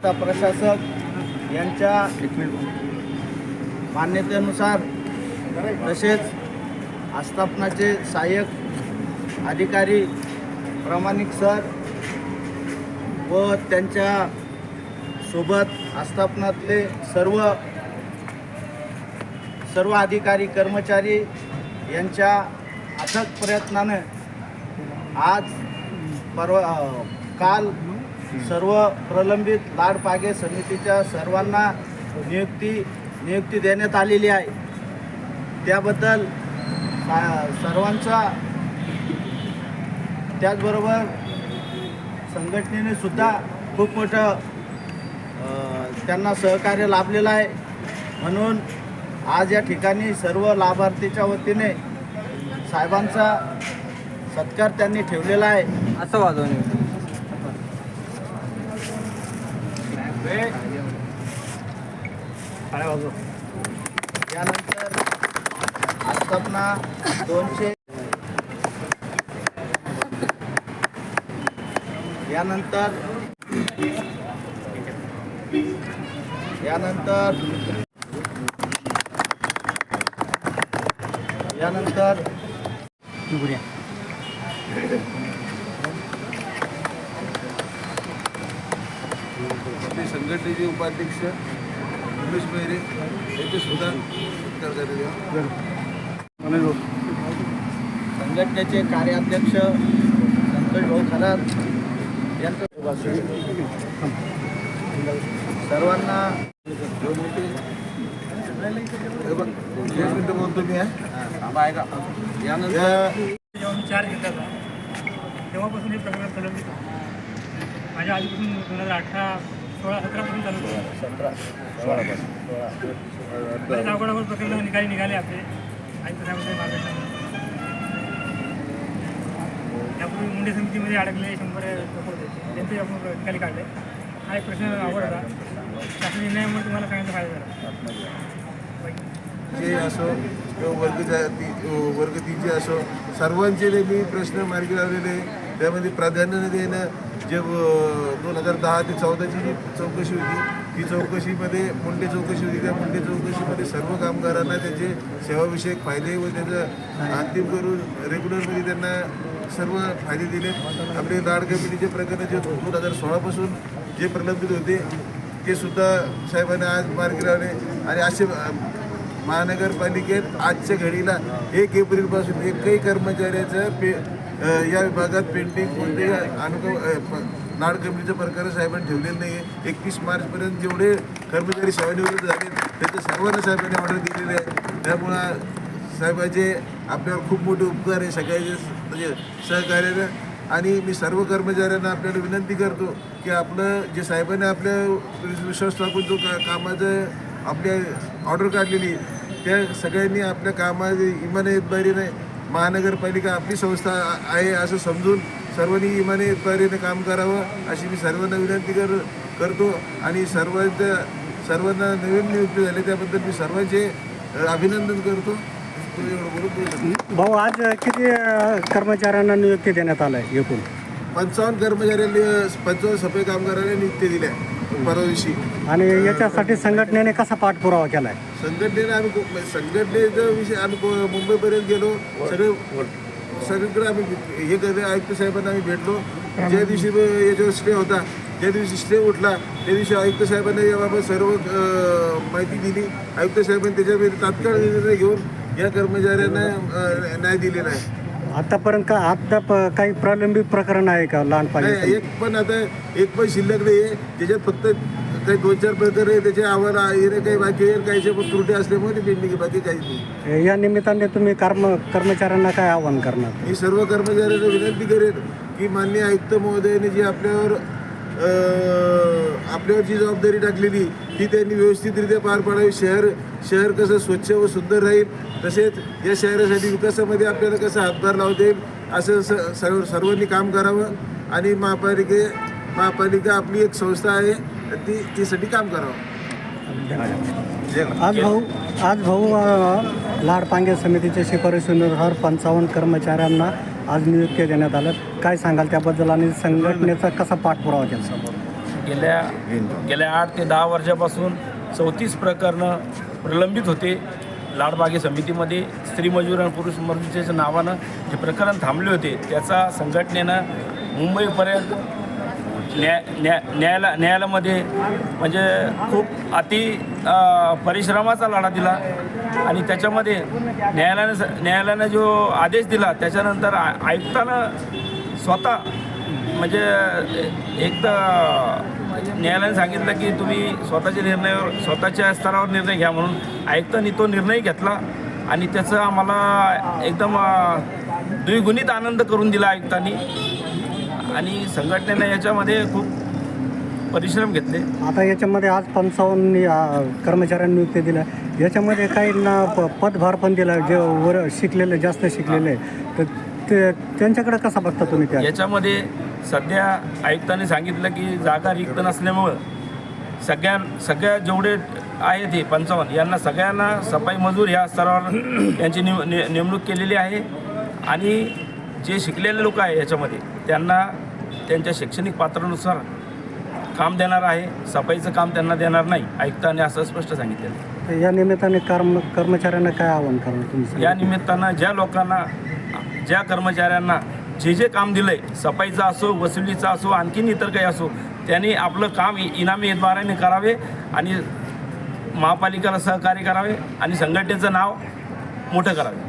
आता प्रशासक यांच्या मान्यतेनुसार तसेच आस्थापनाचे सहाय्यक अधिकारी प्रामाणिक सर व त्यांच्यासोबत आस्थापनातले सर्व सर्व अधिकारी कर्मचारी यांच्या अथक प्रयत्नानं आज परवा काल सर्व प्रलंबित लाडपागे समितीच्या सर्वांना नियुक्ती नियुक्ती देण्यात आलेली आहे. त्याबद्दल सर्वांचा त्याचबरोबर संघटनेने सुद्धा खूप मोठं त्यांना सहकार्य लाभलेलं आहे. म्हणून आज या ठिकाणी सर्व लाभार्थीच्या वतीने साहेबांचा सत्कार त्यांनी ठेवलेला आहे. असं वाजवणे यानंतर आस्थापना दोनशे यानंतर यानंतर यानंतर आपले संघटनेचे उपाध्यक्ष उमेश मैरे यांचे सुद्धा सत्कार झालेले. संघटनेचे कार्याध्यक्ष संतोष भाऊ खरात यांचं सर्वांना हे बोलतो मी हा. यानंतर घेतला होता तेव्हापासून हे प्रकरण प्रलंबित. माझ्या आधीपासून दोन हजार अठरा सोळा सतरापासून चालू होतं. सतरा सोळापासून सोळा बरेच प्रकरण निकाली निघाले आपले. आणि त्यामध्ये मार्गदर्शन त्यापूर्वी मुंडे समितीमध्ये अडकले शंभर लोक होते. त्यांचे आपण निकाली काढले हा एक प्रश्न अवघड होता. शासन निर्णयामुळे तुम्हाला सांगायचा फायदा झाला. जे असो किंवा वर्ग जाती वर्ग तीचे असो सर्वांचे मी प्रश्न मार्गी लावलेले. त्यामध्ये प्राधान्य देणं जे दोन हजार दहा ते चौदाची जी चौकशी होती ती चौकशीमध्ये मुंडे चौकशी होती त्या मुंडे चौकशीमध्ये सर्व कामगारांना त्यांचे सेवाविषयक फायदे व त्याचं अंतिम करून रेग्युलरमध्ये त्यांना सर्व फायदे दिले. आपले लाड कमिटीचे प्रकरण जे दोन हजार सोळापासून जे प्रलंबित होते ते सुद्धा साहेबांनी आज मार्गी लावले आणि असे महानगरपालिकेत आजच्या घडीला एक एप्रिलपासून एकही कर्मचाऱ्याचं पे या विभागात पेंटिंग कोणतेही अनुभव प- नाड कमिटीच्या प्रकार साहेबांनी ठेवलेलं नाही आहे एकतीस मार्चपर्यंत जेवढे कर्मचारी सेवानिवृत्त झाले त्याचे सर्वांना साहेबांनी ऑर्डर दिलेली आहे त्यामुळं साहेबाचे आपल्यावर खूप मोठे उपकार आहे सगळ्याचे म्हणजे सहकार्यानं. आणि मी सर्व कर्मचाऱ्यांना आपल्याला विनंती करतो की आपलं जे साहेबांनी आपल्या विश्वास टाकून जो का कामाचं आपल्या ऑर्डर काढलेली त्या सगळ्यांनी आपल्या कामाची इमानतदारीने महानगरपालिका आपली संस्था आहे असं समजून सर्वांनी इमानतदारीने काम करावं अशी मी सर्वांना विनंती कर करतो. आणि सर्वांच्या सर्वांना नवीन नियुक्ती झाली त्याबद्दल मी सर्वांचे अभिनंदन करतो. भाऊ आज किती कर्मचाऱ्यांना नियुक्ती देण्यात आलं आहे एकूण? पंचावन्न कर्मचाऱ्यांनी पंचावन्न सफाई कामगारांनी नियुक्ती दिल्या परवा दिवशी आणि याच्यासाठी संघटनेने कसा पाठपुरावा केला आहे संघटनेने आम्ही को- संघटनेचा विषय आम्ही मुंबईपर्यंत गेलो. सगळे सगळीकडे आम्ही हे करले. आयुक्त साहेबांना आम्ही भेटलो. ज्या दिवशी ब- याच्यावर स्टे होता ज्या दिवशी स्टे उठला त्या दिवशी आयुक्त साहेबांना याबाबत सर्व अं, माहिती दिली. आयुक्त साहेबांनी त्याच्यामध्ये तात्काळ निर्णय घेऊन या कर्मचाऱ्यांना अं, न्याय दिलेला आहे. आतापर्यंत का आता प- काही प्रलंबित प्रकरण आहे का लहान नाही पाहिजे एक पण आता एक पण शिल्लक नाही आहे त्याच्यात फक्त काही दोन चार प्रकार आहे त्याचे अहवाल येणे काही बाकी आहे. काहीच्या पण त्रुटी असल्यामुळे ते पेंडिंग आहे बाकी काहीच नाही. या निमित्ताने तुम्ही कर्म कर्मचाऱ्यांना काय आवाहन करणार? मी सर्व कर्मचाऱ्यांना विनंती करेन की माननीय आयुक्त महोदयाने जी आपल्यावर आपल्यावर जी जबाबदारी टाकलेली ती त्यांनी व्यवस्थितरित्या पार पाडावी. शहर शहर कसं स्वच्छ व सुंदर राहील तसेच या शहरासाठी विकासामध्ये आपल्याला कसं हातभार लावता येईल असं स- सर्व सर्वांनी काम करावं. आणि महापालिके महापालिका आपली एक संस्था आहे ती तीसाठी काम करावं. आज भाऊ आज भाऊ अ, लाडपांगे समितीच्या शिफारशीनुसार पंचावन्न कर्मचाऱ्यांना आज नियुक्त्या देण्यात आलं काय सांगाल त्याबद्दल आणि संघटनेचा कसा पाठपुरावा केला? गेल्या गेल्या आठ ते दहा वर्षापासून चौतीस प्रकरणं प्रलंबित होते. लाडबागे समितीमध्ये स्त्री मजूर आणि पुरुष मजुरीच्या नावानं जे प्रकरण थांबले होते त्याचा संघटनेनं मुंबईपर्यंत न्याय न्या न्यायालय न्यायालयामध्ये म्हणजे खूप अति परिश्रमाचा लढा दिला. आणि त्याच्यामध्ये न्यायालयानं न्यायालयानं जो आदेश दिला त्याच्यानंतर आयुक्तानं स्वतः म्हणजे एक तर न्यायालयाने सांगितलं की तुम्ही स्वतःच्या निर्णयावर स्वतःच्या स्तरावर निर्णय घ्या म्हणून आयुक्तांनी तो निर्णय घेतला आणि त्याचं आम्हाला एकदम द्विगुणित आनंद करून दिला आयुक्तांनी. आणि संघटनेनं याच्यामध्ये खूप परिश्रम घेतले. आता याच्यामध्ये आज पंचावन्न कर्मचाऱ्यांनी नियुक्ती दिल्या. याच्यामध्ये काहींना प पदभार पण दिला जे वर शिकलेले जास्त शिकलेले. तर ते त्यांच्याकडे कसा बघता तुम्ही त्या? याच्यामध्ये सध्या आयुक्तांनी सांगितलं की जागा रिक्त नसल्यामुळं सगळ्या सगळ्या जेवढे आहेत हे पंचावन्न यांना सगळ्यांना सफाई मजूर ह्या स्तरावर यांची निम ने नेमणूक केलेली आहे. आणि जे शिकलेले लोक आहे याच्यामध्ये त्यांना त्यांच्या शैक्षणिक पात्रानुसार काम देणार आहे सफाईचं काम त्यांना देणार नाही आयुक्तांनी असं स्पष्ट सांगितलेलं. तर या निमित्ताने कर्म कर्मचाऱ्यांना काय आव्हान करणार तुम्ही या निमित्तानं ज्या लोकांना ज्या कर्मचाऱ्यांना जे जे काम दिलं आहे सफाईचं असो वसुलीचं असो आणखीन इतर काही असो त्यांनी आपलं काम इ- इनामी द्वाराने करावे आणि महापालिकेला सहकार्य करावे आणि संघटनेचं नाव मोठं करावे